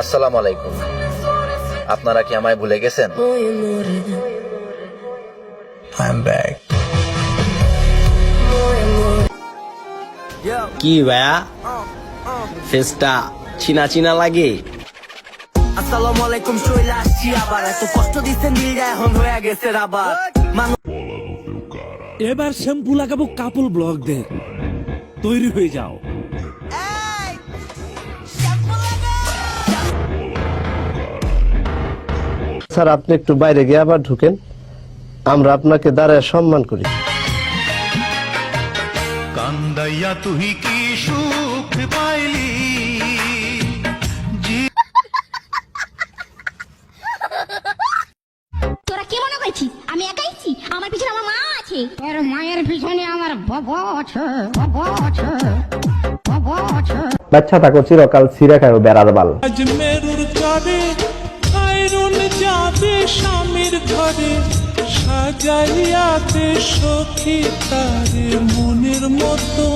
আসসালামু আলাইকুম। আপনারা কি আমায় ভুলে গেছেন? কি ভাইয়া? ফেসটা চিনা চিনা লাগে? আসসালামু আলাইকুম শৈলা আসছি আবার। এত কষ্ট দিচ্ছেন দিলটা এখন হয়ে গেছে আবার এবার শ্যাম্পু লাগাবো কাপল ব্লক দে তৈরি হয়ে যাও। স্যার আপনি একটু বাইরে গিয়ে আবার ঢুকেন। আমরা আপনাকে দাঁড়ায় সম্মান করি। কান্দাইয়া তুই কি সুখ পাইলি? তোরা কি মনে করছিস? আমি একাইছি আমার পিছনে আমার মা আছে। তোর মায়ের পিছনে আমার বাবা আছে বাবা আছে বাবা আছে। বাচ্চা থাকো চিরকাল সিরে খায় বেড়ার বাল। আজ মেরুর চরে করে সাজাইয়াতে সখী তার মনের মতো।